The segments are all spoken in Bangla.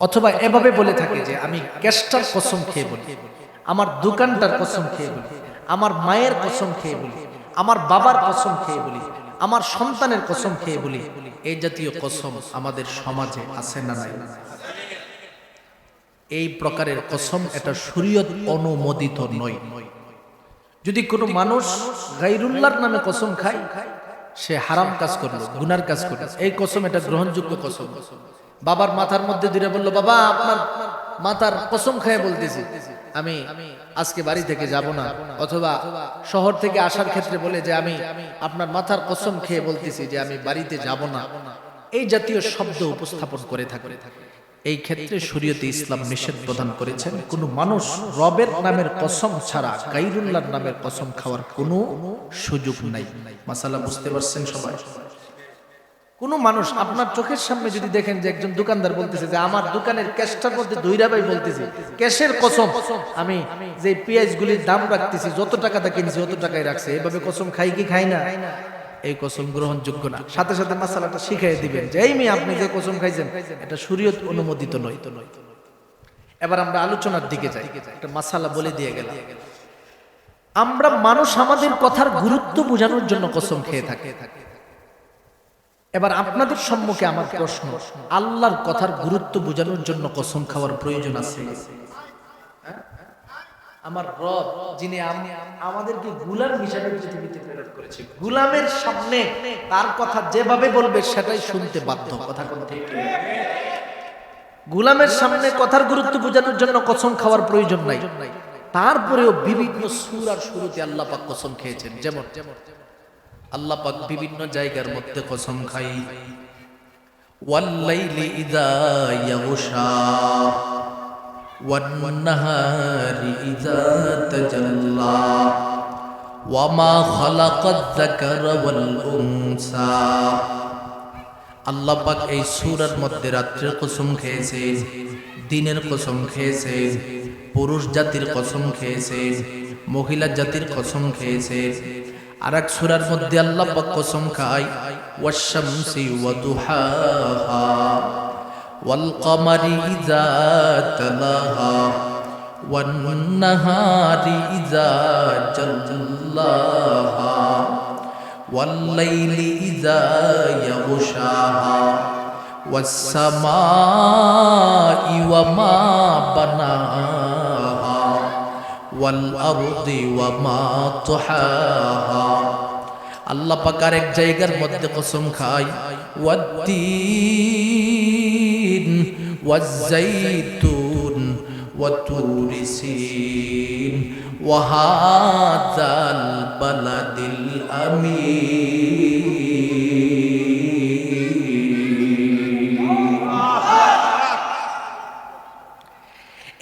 অথবা এভাবে বলে থাকে যে আমি ক্যাশটার কসম খেয়ে বলি, আমার দোকানটার কসম খেয়ে বলি, আমার মায়ের কসম খেয়ে বলি, আমার বাবার কসম খেয়ে বলি, আমার সন্তানের কসম খেয়ে বলি, এই জাতীয় কসম আমাদের সমাজে আছে না নাই? এই প্রকারের কসম এটা শরীয়ত অনুমোদিত নয়। যদি কোনো মানুষ গাইরুল্লাহর নামে কসম খায়, সে হারাম কাজ করল, গুনার কাজ করল, এই কসম এটা গ্রহণযোগ্য কসম। বাবার মাথার মধ্যে ধীরে বলল, বাবা, আপনার মাথার কসম খেয়ে বলতেছি। আমি আজকে বাড়ি থেকে যাব না, অথবা শহর থেকে আসার ক্ষেত্রে বলে যে আমি আপনার মাথার কসম খেয়ে বলতেছি যে আমি বাড়িতে যাব না। এই জাতীয় শব্দ উপস্থাপন করে থাকে। এই ক্ষেত্রে শরীয়তে ইসলাম নিষেধ প্রদান করেছেন, কোন মানুষ রবের নামের কসম ছাড়া গাইরুল্লাহর নামের কসম খাওয়ার কোনো সুযোগ নাই। মাসালা বুঝতে পারছেন সবাই? কোন মানুষ আপনার চোখের সামনে যদি দেখেন যে একজন দোকানদার বলতেছে যে আমার দোকানের ক্যাশটার মধ্যে দইরা ভাই বলতেছে, ক্যাশের কসম, আমি যে পেঁয়াজ গুলির দাম রাখতেছি, যত টাকাটা কিনছি অত টাকায় রাখছে, এভাবে কসম খাই কি খাই না? এই কসম গ্রহণযোগ্য না। সাথে সাথে মাসালাটা শিখাই দিবেন যে, এই আপনি যে কসম খাইছেন, এটা শরীয়ত অনুমোদিত নয় তো নয়। এবার আমরা আলোচনার দিকে যাই। একটা মাসালা বলে দিয়ে গেলাম। আমরা মানুষ আমাদের কথার গুরুত্ব বোঝানোর জন্য কসম খেয়ে থাকে। এবার আপনাদের সম্মুখে আমার প্রশ্ন, আল্লাহর কথার গুরুত্ব বোঝানোর জন্য কসম খাওয়ার প্রয়োজন আছে? হ্যাঁ? আমার রব, যিনি আম- আমাদেরকে গুলাম হিসাবে পৃথিবীতে প্রেরণ করেছে, গুলামের সামনে তার কথা যেভাবে বলবে সেটাই শুনতে বাধ্য, কথা কোন গুলামের সামনে কথার গুরুত্ব বোঝানোর জন্য কসম খাওয়ার প্রয়োজন নাই। তারপরেও বিভিন্ন সুর আর শুরুতে আল্লাহ পাক কসম খেয়েছেন যেমন যেমন আল্লাহ পাক বিভিন্ন জায়গার মধ্যে কসম খাই। ওয়াল্লাইলি ইযা ইয়াগশা ওয়ান-নাহারি ইযা তাজাল্লা ওয়ামা খালাকায যাকারা ওয়াল উনসা। আল্লাহ পাক এই সূরার মধ্যে রাত্রের কসম খেয়েছেন, দিনের কসম খেয়েছেন, পুরুষ জাতির কসম খেয়েছে মহিলা জাতির কসম খেয়েছেন আর এক সুরার মধ্যে আল্লাহ পাক কসম খায় ওয়াশামসি ওয়া দুহাহা ওয়াল কমারি ইযা তালাহা ওয়ান নাহারি ইযা জাল্লাহা ওয়াল লাইলি ইযা ইয়াগশাহা ওয়াস সামাই ওয়া মা বানাহা। والأرض وما طحاها আল্লাহ পাকার এক জায়গার মধ্যে কসম খায় ওয়াদ্দিন ওয়াজ্জাইতুন وطور سين وهذا البلد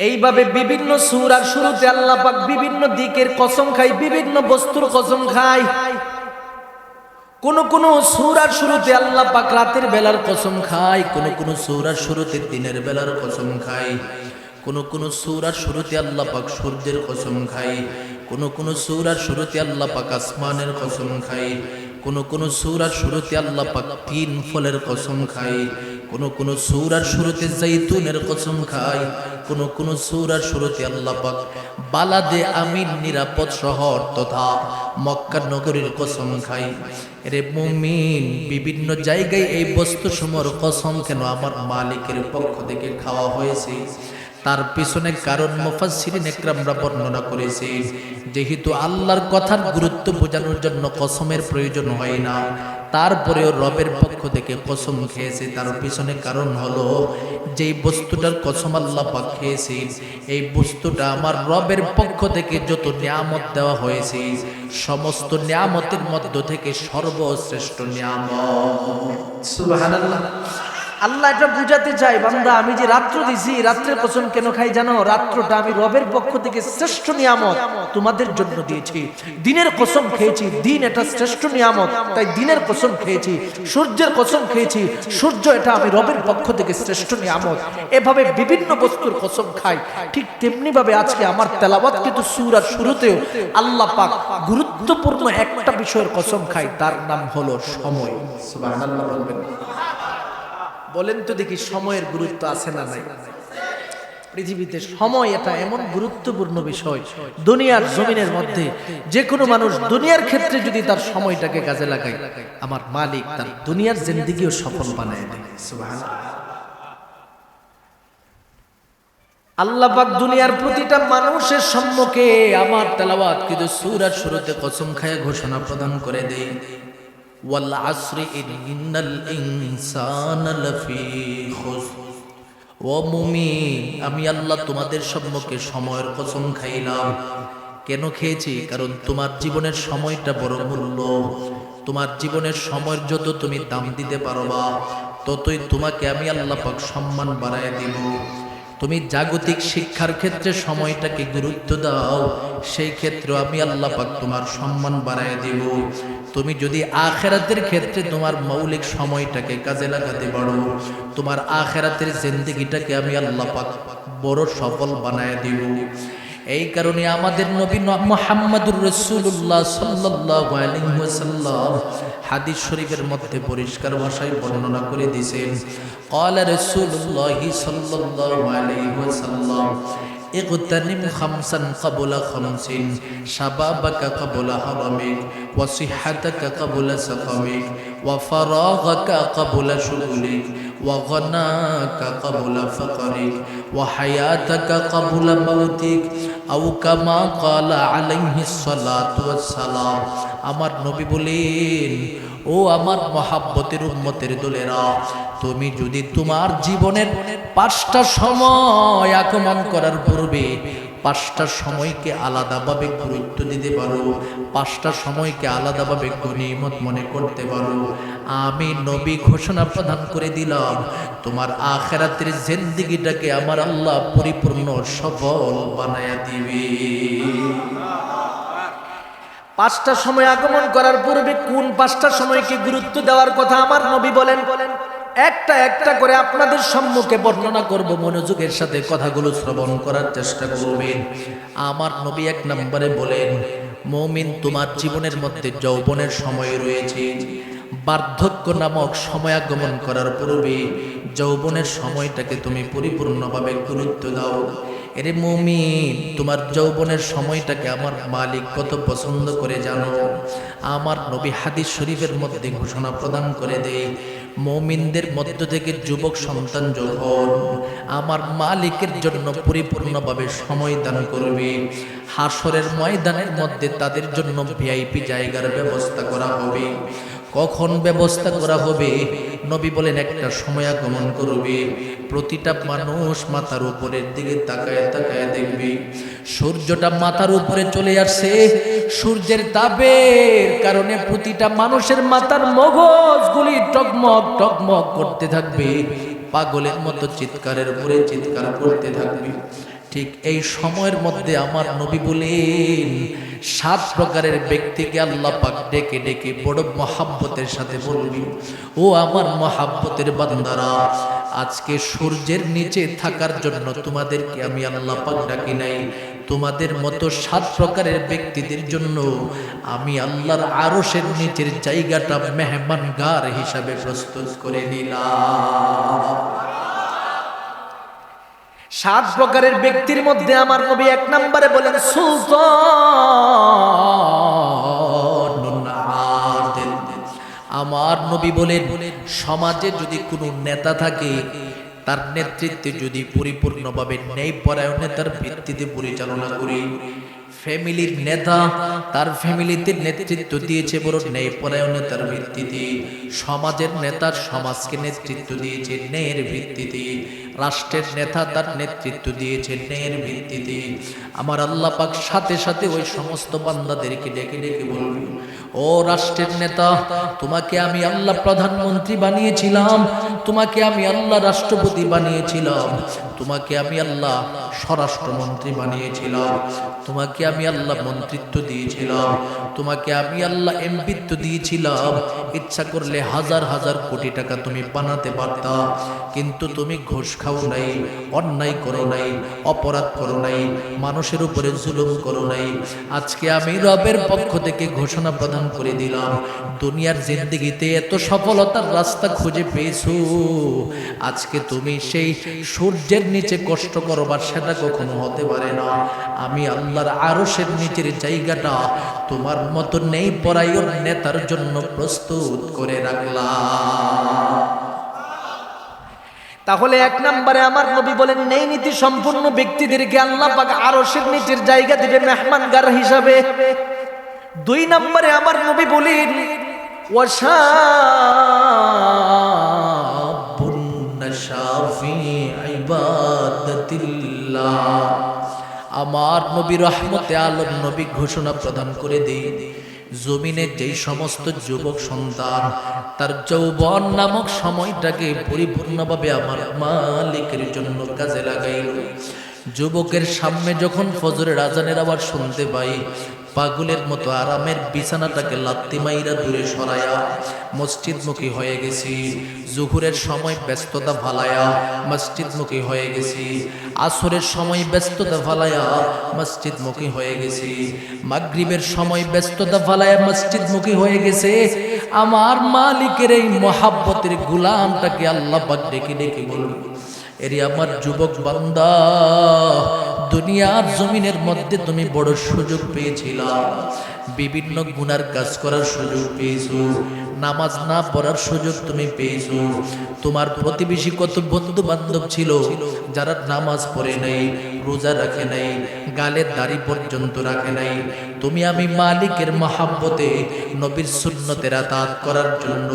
এইভাবে বিভিন্ন সুর আর শুরুতে আল্লাহ পাক বিভিন্ন দিকের কসম খায় বিভিন্ন বস্তুর কসম খায় কোন কোন সূরার শুরুতে আল্লাহ পাক রাতের বেলার কসম খায় কোন কোন সূরার শুরুতে দিনের বেলার কসম খায় কোন কোন সূরার শুরুতে আল্লাহ পাক সূর্যের কসম খায় কোন কোন সূরার শুরুতে আল্লাহ পাক আসমানের কসম খায় কোন কোন সূরার শুরুতে আল্লাহ পাক তিন ফলের কসম খায় কোন কোন সূরার শুরুতে জাইতুনের কসম খায় কোন কোন সূরার শুরুতে আল্লাহ পাক বালাদে আমিন নিরাপদ শহর তথা মক্কা নগরীর কসম খাই। রে মুমিন, বিভিন্ন জায়গায় এই বস্তু সমর কসম কেন আমার মালিকের পক্ষ থেকে খাওয়া হয়েছে? তার পিছনে কারণ মুফাসসিরিন একরামরা বর্ণনা করেছে, যেহেতু আল্লাহর কথার গুরুত্ব বোঝানোর জন্য কসমের প্রয়োজন হয় না। তারপরেও রবের পক্ষ থেকে কসম খেয়েছে। তার পিছনে কারণ হলো, যেই বস্তুটার কসম আল্লাহ পাক খেয়েছে, এই বস্তুটা আমার রবের পক্ষ থেকে যত নিয়ামত দেওয়া হয়েছে, সমস্ত নিয়ামতের মধ্য থেকে সর্বশ্রেষ্ঠ নিয়ামত। সুবহানাল্লাহ। আল্লাহ এটা বুঝাতে চাই বান্দা, আমি যে রাত্র দিছি রাত্রের কসম কেন খাই জানো? রাত্রটা আমি রবের পক্ষ থেকে শ্রেষ্ঠ নিয়ামত তোমাদের জন্য দিয়েছি। দিনের কসম খেয়েছি, দিন এটা শ্রেষ্ঠ নিয়ামত, তাই দিনের কসম খেয়েছি, সূর্যের কসম খেয়েছি, সূর্য এটা আমি রবের পক্ষ থেকে শ্রেষ্ঠ নিয়ামত। এভাবে বিভিন্ন বস্তুর কসম খাই। ঠিক তেমনি ভাবে আজকে আমার তেলাওয়াত কিন্তু সুর আর শুরুতেও আল্লাহ পাক গুরুত্বপূর্ণ একটা বিষয়ের কসম খাই, তার নাম হলো সময়। সুবহানাল্লাহ বলবেন। বলেন তো দেখি সময়ের গুরুত্ব আছে না নাই? পৃথিবীতে সময় এটা এমন গুরুত্বপূর্ণ বিষয়। দুনিয়ার জমিনের মধ্যে যে কোনো মানুষ দুনিয়ার ক্ষেত্রে যদি তার সময়টাকে কাজে লাগায়, আমার মালিক তার দুনিয়ার জিন্দিগিও সফল বানায় দেয়। সুবহানাল্লাহ। আল্লাহ পাক দুনিয়ার প্রতিটা মানুষের সম্মুখে আমার তেলাওয়াত কিন্তু সূরার শুরুতে কসম খায়া ঘোষণা প্রদান করে দেই আসরি ইন্নাল ইনসানা লাফি খুসর ও মুমিন, আমি আল্লাহ তোমাদের সম্মুখে সময়ের কসম খাইলাম। কেন খেয়েছি? কারণ তোমার জীবনের সময়টা বড় মূল্য। তোমার জীবনের সময়ের যত তুমি দাম দিতে পারবা, ততই তোমাকে আমি আল্লাহ পাক সম্মান বাড়ায় দিব। তুমি জাগতিক শিক্ষার ক্ষেত্রে সময়টাকে গুরুত্ব দাও। সেই ক্ষেত্রে আমি আল্লাহ পাক তোমার সম্মান বাড়ায় দেব। তুমি যদি আখেরাতের ক্ষেত্রে তোমার মৌলিক সময়টাকে কাজে লাগাতে পারো, তোমার আখেরাতের জিন্দগিটাকে আমি আল্লাহ পাক বড় সফল বানায় দিব। এই কারণে আমাদের নবী মোহাম্মদুর রসুল্লাহ সাল্লাল্লাহু আলাইহি ওয়াসাল্লাম হাদিস শরীফের মধ্যে পরিষ্কার ভাষায় বর্ণনা করে দিয়েছেন قال رسول الله صلى الله عليه وسلم اغتنم خمسا قبل خمس شبابك قبل حرمك وصحتك قبل سقمك وفراغك قبل شغلك وغناك قبل فقرك وحياتك قبل موتك আউ কামা কালা আলাইহি সালাম আমার নবী বলেন, ও আমার মহাব্বতের উন্মতের দোলেরা, তুমি যদি তোমার জীবনের পাঁচটা সময় আগমন করার পূর্বে পাঁচটা সময়কে আলাদাভাবে গুরুত্ব দিতে পারো। পাঁচটা সময়কে আলাদাভাবে গনিমত মনে করতে পারো। আমি নবী ঘোষণা প্রদান করে দিলাম, তোমার আখেরাতের জিন্দিগিটাকে আমার আল্লাহ পরিপূর্ণ সফল বানায়া দিবে। পাঁচটা সময় আগমন করার পূর্বে কোন পাঁচটা সময়কে গুরুত্ব দেওয়ার কথা আমার নবী বলেন বলেন? একটা একটা করে আপনাদের সম্মুখে বর্ণনা করব, মনোযোগের সাথে কথাগুলো শ্রবণ করার চেষ্টা করবেন আমার নবী এক নম্বরে বলেন, মৌমিন তোমার জীবনের মধ্যে যৌবনের সময় রয়েছে। বার্ধক্য নামক সময় আগমন করার পূর্বে যৌবনের সময়টাকে তুমি পরিপূর্ণভাবে গুরুত্ব দাও। এরে মমিন, তোমার যৌবনের সময়টাকে আমার মালিক কত পছন্দ করে জানো? আমার নবী হাদিস শরীফের মধ্যে ঘোষণা প্রদান করে দেয় মমিনদের মধ্য থেকে যুবক সন্তান যখন আমার মালিকের জন্য পরিপূর্ণভাবে সময় দান করবে। হাসরের ময়দানের মধ্যে তাদের জন্য ভিআইপি জায়গার ব্যবস্থা করা হবে। কখন ব্যবস্থা করা হবে? নবী বলেন, একটা সময় আগমন করবে। প্রতিটা মানুষ মাথার উপরের দিকে তাকায় তাকায় দেখবে। সূর্যটা মাথার উপরে চলে আসছে। সূর্যের তাপের কারণে প্রতিটা মানুষের মাথার মগজগুলি টকমক টকমক করতে থাকবে। পাগলের মতো চিৎকারের উপরে চিৎকার করতে থাকবে। ঠিক এই সময়ের মধ্যে আমার নবী বলেন সাত প্রকারের ব্যক্তিকে আল্লাহ পাক ডেকে ডেকে বড় মহাব্বতের সাথে বলবি, ও আমার মহাব্বতের বান্দারা, আজকে সূর্যের নিচে থাকার জন্য তোমাদেরকে আমি আল্লাহ পাক ডাকি নাই। তোমাদের মতো সাত প্রকারের ব্যক্তিদের জন্য আমি আল্লাহর আরশের নিচের জায়গাটা মেহমান গার হিসাবে প্রস্তুত করে নিলাম। সাত প্রকারের ব্যক্তির মধ্যে আমার নবী এক নম্বরে বলেন। আমার নবী বলেন, সমাজে যদি কোনো নেতা থাকে, তার নেতৃত্বে যদি পরিপূর্ণভাবে ন্যায় পরায়ণতার ভিত্তিতে পরিচালনা করি, ফ্যামিলির নেতা তার ফ্যামিলিতে নেতৃত্ব দিয়েছে বড় ন্যায় পরায়ণতার ভিত্তিতে, সমাজের নেতা সমাজকে নেতৃত্ব দিয়েছে ন্যায়ের ভিত্তিতে রাষ্ট্রের নেতা তার নেতৃত্ব দিয়েছে ন্যায়ের ভিত্তিতে। আমার আল্লাহ পাক সাথে সাথে ওই সমস্ত বান্দাদেরকে ডেকে ডেকে বলবি, ও রাষ্ট্রের নেতা, তোমাকে আমি আল্লাহ প্রধানমন্ত্রী বানিয়েছিলাম, তোমাকে আমি আল্লাহ রাষ্ট্রপতি বানিয়েছিলাম, তোমাকে আমি আল্লাহ স্বরাষ্ট্রমন্ত্রী বানিয়েছিলাম, তোমাকে আমি আল্লাহ মন্ত্রিত্ব দিয়েছিলাম, তোমাকে আমি আল্লাহ এমপিত্ব দিয়েছিলাম ইচ্ছা করলে হাজার হাজার কোটি টাকা তুমি বানাতে পারতা, কিন্তু তুমি ঘুষ খাও নাই, অন্যায় করো নাই, অপরাধ করো নাই, মানুষের উপরে জুলুম করো নাই। আজকে আমি রবের পক্ষ থেকে ঘোষণা প্রদান করে দিলাম, দুনিয়ার জিন্দগিতে এত সফলতার রাস্তা খুঁজে পেয়েছ। আজকে তুমি সেই সূর্যের নিচে কষ্ট করবার সেটা কখনো হতে পারে না। আমি আল্লাহর আরশের নিচের জায়গাটা তোমার মতো নেই পরায়ণ নেতার জন্য প্রস্তুত। করে রাখলাম। তাহলে এক নম্বরে আমার নবী বলেন, নেই নীতি সম্পূর্ণ ব্যক্তিদেরকে আল্লাহ পাক আরশের নিচের জায়গা দিবে মেহমানগার হিসাবে। দুই নম্বরে আমার নবী বলেন, ওয়াশাবুন নাশাফি ইবাদাতিল্লাহ। আমার নবী রহমতে আলম নবী ঘোষণা প্রদান করে দেই। জমিনে যেই সমস্ত যুবক সন্তান, তার যৌবন নামক সময়টাকে পরিপূর্ণভাবে আমার মালিকের জন্য কাজে লাগাইল। যুবকের সামনে যখন ফজরের আজানের আবার শুনতে পাই, পাগলের মতো আরামের বিছানাটাকে লাত্তি মাইরা দূরে সরায়া মসজিদমুখী হয়ে গেছি। জুহুরের সময় ব্যস্ততা ভালায়া মসজিদমুখী হয়ে গেছি। আসরের সময় ব্যস্ততা ভালায়া মসজিদমুখী হয়ে গেছি। মাগরিবের সময় ব্যস্ততা ভালায়া মসজিদমুখী হয়ে গেছে। আমার মালিকের এই মহাব্বতের গুলামটাকে আল্লাহ পাক ডেকে ডেকে বলবে এরি আমার যুবক বান্দা, দুনিয়ার জমিনের মধ্যে তুমি বড় সুযোগ পেয়েছিলা। বিভিন্ন গুনার কাজ করার সুযোগ পেয়েছ। নামাজ না পড়ার সুযোগ তুমি পেয়েছ। তোমার প্রতিবেশী কত বন্ধু বান্ধব ছিল, যারা নামাজ পড়ে নাই, রোজা রাখে নাই গালের দাড়ি পর্যন্ত রাখে নাই। তুমি আমি মালিকের মহাব্বতে নবীর সুন্নতের আতাত করার জন্য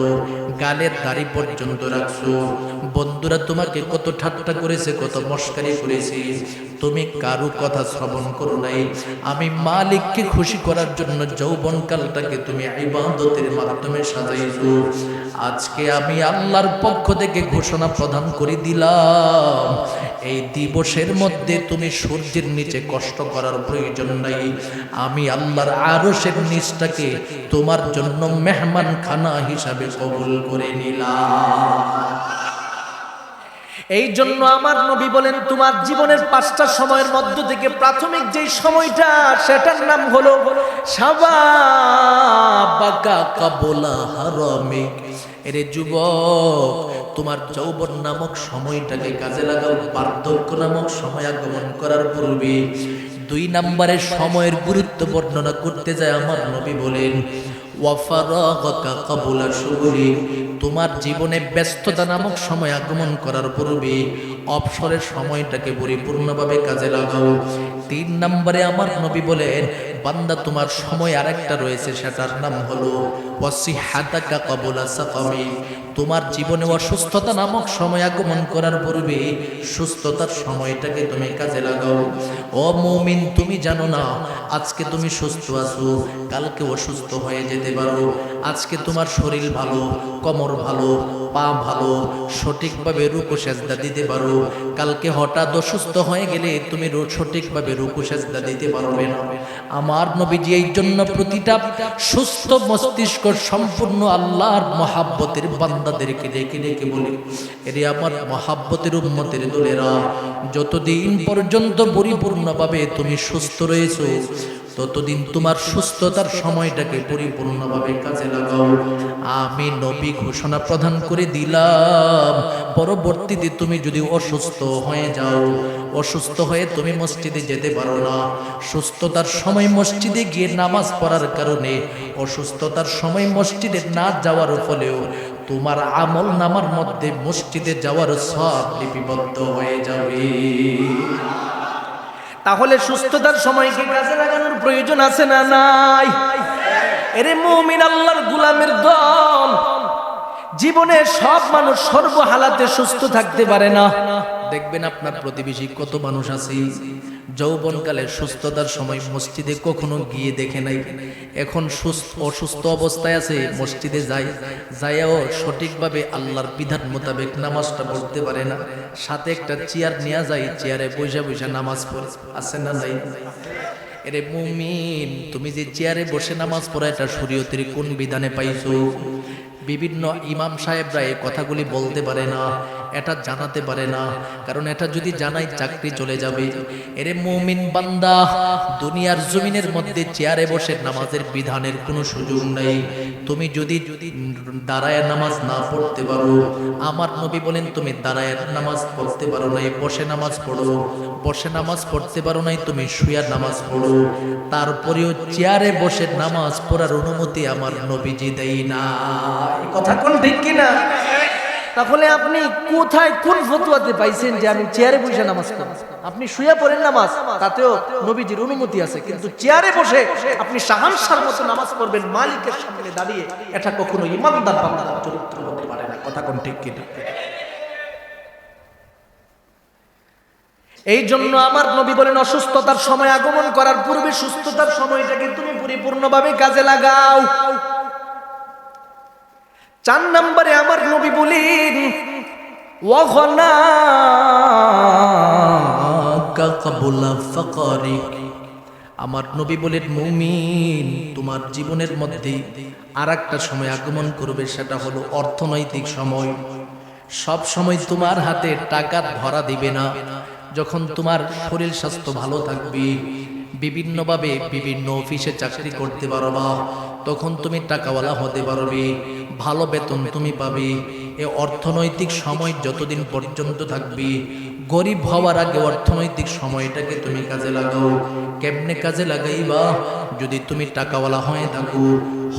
গালের দাড়ি পর্যন্ত রাখছো। বন্ধুরা, তোমাকে কত ঠাট্টা করেছে, কত মস্কারি করেছে। তুমি কারও কথা শ্রবণ করো নাই। আমি মালিককে খুশি করার জন্য যৌবনকালটাকে তুমি ইবাদতের মাধ্যমে সাজাইছো। আজকে আমি আল্লাহর পক্ষ থেকে ঘোষণা প্রদান করে দিলাম। এই দিবসের মধ্যে তুমি সূর্যের নিচে কষ্ট করার প্রয়োজন নাই। আমি আল্লাহর আরশের নিচটাকে তোমার জন্য মেহমান খানা হিসাবে কবুল করে নিলাম। এই জন্য আমার নবী বলেন, তোমার জীবনের পাঁচটা সময়ের মধ্য থেকে প্রাথমিক যে সময়টা, সেটার নাম হলো সাবাবাকা কাবলা হারামিক। এরে যুবক, তোমার যৌবন নামক সময়টাকে কাজে লাগাও বার্ধক্য নামক সময় আগমন করার পূর্বে। দুই নম্বরের সময়ের গুরুত্ব বর্ণনা করতে যায় আমার নবী বলেন তোমার জীবনে ব্যস্ততা নামক সময় আগমন করার পূর্বে অবসরের সময়টাকে পরিপূর্ণভাবে কাজে লাগাও। তিন নম্বরে আমার নবী বলেন বান্দা, তোমার সময় আরেকটা রয়েছে, সেটার নাম হলো তোমার জীবনে অসুস্থতা নামক সময় আগমন করার পূর্বে সুস্থতার সময়টাকে তুমি কাজে লাগাও। ও মুমিন, তুমি জানো না, আজকে তুমি সুস্থ আছো, কালকে অসুস্থ হয়ে যেতে পারো। আজকে তোমার শরীর ভালো, কমর ভালো পা ভালো, সঠিকভাবে রুকু সেজদা দিতে পারো। কালকে হঠাৎ অসুস্থ হয়ে গেলে তুমি সঠিকভাবে রুকু সেজদা দিতে পারবে না। আমার নবীজি এই জন্য প্রতিটা সুস্থ মস্তিষ্ক সম্পূর্ণ আল্লাহর মহাব্বতের বান্দাদেরকে ডেকে ডেকে বলে, এরে আমার মহাব্বতের উম্মতের দোলেরা, যতদিন পর্যন্ত পরিপূর্ণভাবে তুমি সুস্থ রয়েছো ততদিন তোমার সুস্থতার সময়টাকে পরিপূর্ণভাবে কাজে লাগাও। আমি নবী ঘোষণা প্রদান করে দিলাম। পরবর্তীতে তুমি যদি অসুস্থ হয়ে যাও, অসুস্থ হয়ে তুমি মসজিদে যেতে পারো না। সুস্থতার সময় মসজিদে গিয়ে নামাজ পড়ার কারণে অসুস্থতার সময় মসজিদে না যাওয়ার ফলেও তোমার আমল নামার মধ্যে মসজিদে যাওয়ার সব লিপিবদ্ধ হয়ে যাবে। তাহলে সুস্থতার সময়কে কাজে লাগানোর প্রয়োজন আছে না নাই? এরে মুমিন আল্লাহর গুলামের দল। জীবনে সব মানুষ সর্বহালাতে সুস্থ থাকতে পারে না। দেখবেন আপনার প্রতিবেশী কত মানুষ আছে। যৌবনকালে সুস্থতার সময় মসজিদে কখনো গিয়ে দেখে নাই। এখন সুস্থ, অসুস্থ অবস্থায় আছে, মসজিদে যায়। যাইয়াও সঠিকভাবে আল্লাহর বিধান মোতাবেক নামাজটা পড়তে পারে না। সাথে একটা চেয়ার নেওয়া যায়, চেয়ারে বৈশা বৈশা নামাজ পড়ে। আছে না নাই? এরে মুমিন, তুমি যে চেয়ারে বসে নামাজ পড়া, এটা শরীয়তের কোন বিধানে পাইছো? বিভিন্ন ইমাম সাহেবরা এই কথাগুলি বলতে পারে না। এটা জানাতে পারে না। কারণ এটা যদি জানাই চাকরি চলে যাবে। এরে মুমিন বান্দা, দুনিয়ার জমিনের মধ্যে চেয়ারে বসে নামাজের বিধানের কোনো সুযোগ নেই। তুমি যদি যদি দাঁড়ায় নামাজ না পড়তে পারো, আমার নবী বলেন, তুমি দাঁড়ায় নামাজ পড়তে পারো নাই, বসে নামাজ পড়ো। বসে নামাজ পড়তে পারো নাই, তুমি শুয়া নামাজ পড়ো। তারপরেও চেয়ারে বসে নামাজ পড়ার অনুমতি আমার নবীজি দেয় না কথা কোন ঠিক কিনা? তাহলে আপনি কোথায় কোন ফতুয়াতে পাইছেন যে আমি চেয়ারে বসে নামাজ পড়ব? আপনি শুয়ে পড়েন নামাজ, তাতেও নবীজির অনুমতি আছে। কিন্তু চেয়ারে বসে আপনি সাহানসার মতো নামাজ পড়বেন, মালিকের সামনে দাঁড়িয়ে এটা কখনো ইমানদার বান্দার চরিত্র হতে পারে না। কথা কোন ঠিক কিনা? এই জন্য আমার নবী বলেন, অসুস্থতার সময় আগমন করার পূর্বে সুস্থতার সময়টাকে তুমি পরিপূর্ণভাবে কাজে লাগাও। চার নম্বরে আমার নবী বলেন আমার নবী বলেন, মুমিন, তোমার জীবনের মধ্যে আর একটা সময় আগমন করবে, সেটা হলো অর্থনৈতিক সময়। সব সময় তোমার হাতে টাকা ধরা দিবে না। যখন তোমার শরীর স্বাস্থ্য ভালো থাকবে বিভিন্নভাবে বিভিন্ন অফিসে চাকরি করতে পারবা তখন তুমি টাকাওয়ালা হতে পারবে, ভালো বেতন তুমি পাবে, এ অর্থনৈতিক সময় যতদিন পর্যন্ত থাকবে, গরিব হওয়ার আগে অর্থনৈতিক সময়টাকে তুমি কাজে লাগাও। কেমনে কাজে লাগাইবা? যদি তুমি টাকাওয়ালা হয়ে থাকো,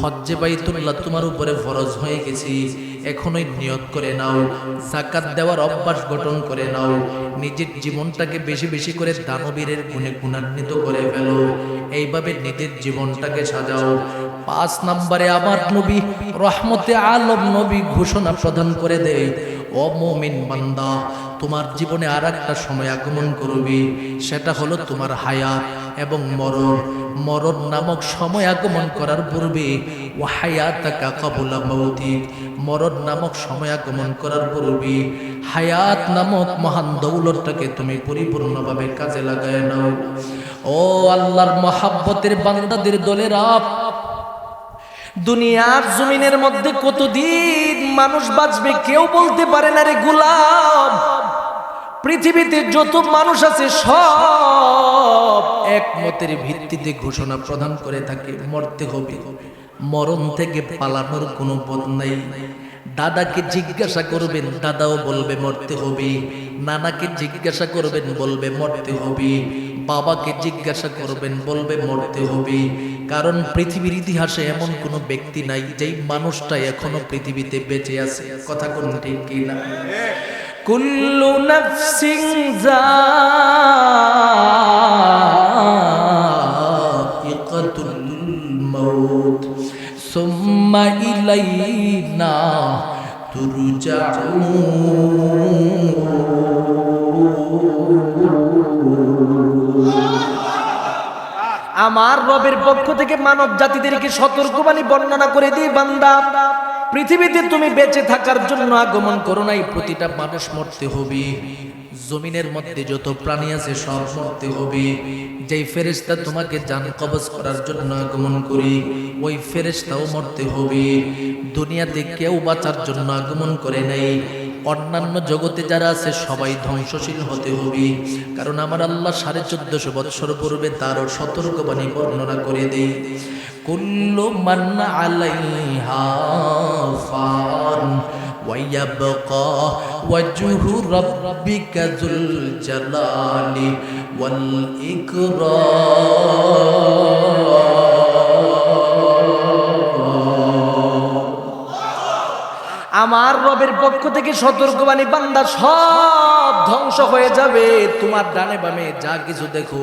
হজ্জে বাইতুল্লাহ তোমার উপরে ফরজ হয়ে গেছি এখনই নিয়ত করে নাও জাকাত দেওয়ার অভ্যাস গঠন করে নাও, নিজের জীবনটাকে বেশি বেশি করে দানবীরের গুণে গুণান্বিত করে ফেলো। এইভাবে নিজের জীবনটাকে সাজাও। পাঁচ নম্বরে আমার নবী, রহমতে আলম নবী ঘোষণা প্রদান করে দেয়, ও মোমিন বান্দা, তোমার জীবনে আর একটা সময় আগমন করবে, সেটা হলো তোমার হায়াত। এবং মরণ। মরণ নামক সময় আগমন করার পূর্বে ও হায়াতাকা কাবুলা মরণ নামক সময় আগমন করার পূর্বে, হায়াত নামক মহান দৌলতটাকে তুমি পরিপূর্ণভাবে কাজে লাগায় নাও। ও আল্লাহর মহাব্বতের বান্দাদের দলের আপ দুনিয়ার জমিনের মধ্যে কতদিন মানুষ বাঁচবে কেউ বলতে পারে না রে গুলাম। পৃথিবীতে যত মানুষ আছে সব একমতের ভিত্তিতে ঘোষণা প্রদান করে থাকে মরতে হবে। মরণ থেকে পালানোর কোনো পথ নাই। দাদাকে জিজ্ঞাসা করবেন, দাদাও বলবে মরতে হবে। নানাকে জিজ্ঞাসা করবেন, বলবে মরতে হবে। বাবাকে জিজ্ঞাসা করবেন, বলবে মরতে হবে। কারণ পৃথিবীর ইতিহাসে এমন কোনো ব্যক্তি নাই, যেই মানুষটা এখনও পৃথিবীতে বেঁচে আছে। কথা কোন ঠিক কি না? কুল্লু নাফসিং মাউত সুম্মা ইলাইনা তুরজাউন আমার রবের পক্ষ থেকে মানব জাতিদেরকে সতর্কবাণী বর্ণনা করে দিই বান্দা। পৃথিবীতে তুমি বেঁচে থাকার জন্য আগমন করো নাই, প্রতিটা মানুষ মরতে হবে। জমিনের মধ্যে যত প্রাণী আছে সব মরতে হবে। যেই ফেরেস্তা তোমাকে জান কবজ করার জন্য আগমন করি, ওই ফেরেস্তাও মরতে হবে। দুনিয়াতে কেউ বাঁচার জন্য আগমন করে নাই। অন্যান্য জগতে যারা আছে সবাই ধ্বংসশীল হতে হবে কারণ আমার আল্লাহ সাড়ে চোদ্দশো বৎসর পূর্বে তারও সতর্কবাণী বর্ণনা করে দেই কুল্লু মান্না আলাইহা ফান ويبقى وجه ربك ذو الجلال والإكرام আমার রবের পক্ষ থেকে সতর্কবাণী, বান্দা, সব ধ্বংস হয়ে যাবে। তোমার ডানে বামে যা কিছু দেখো।